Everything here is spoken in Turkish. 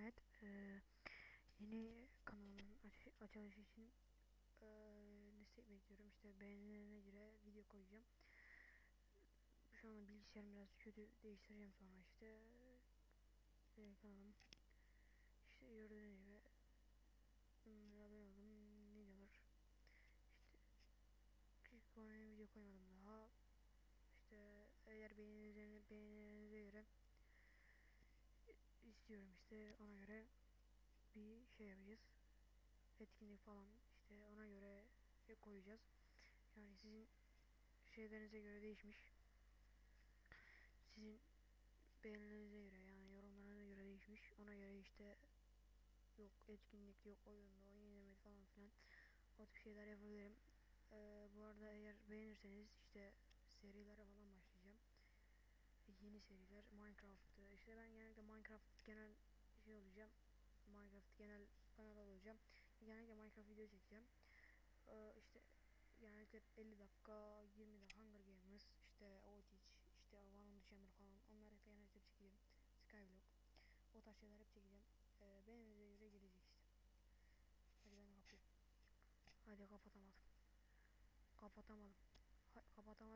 Ahmet. Ee, yeni kanalımın aç- açılışı için ee, destek bekliyorum. İşte beğenilerine göre video koyacağım. Şu anda bilgisayarım biraz kötü. Değiştireceğim sonra işte. Ee, kanalım. İşte gördüğünüz gibi abone oldum. Ne diyorlar? İşte küçük video koymadım daha. İşte eğer beğenilerinize göre istiyorum işte ona göre bir şey yapacağız. Etkinlik falan işte ona göre şey koyacağız. Yani sizin şeylerinize göre değişmiş. Sizin beğenilerinize göre yani yorumlarınıza göre değişmiş. Ona göre işte yok etkinlik yok oyunda oyun indirmedi falan filan. O tip şeyler yapabilirim. Ee, bu arada eğer beğenirseniz işte serilere falan. Yeni seriler Minecraft'ı işte ben genellikle Minecraft genel şey olacağım. Minecraft genel kanal olacağım. Genellikle Minecraft video çekeceğim. Ee, işte genellikle 50 dakika 20 dakika Hunger Games işte Otis işte One on the Chamber falan onları hep genellikle çekeceğim. Skyblock o tarz şeyler hep çekeceğim. Ee, beğeninize göre gelecek işte. Hadi ben kapayım. Hadi kapatamadım. Kapatamadım. Ha, kapatamadım.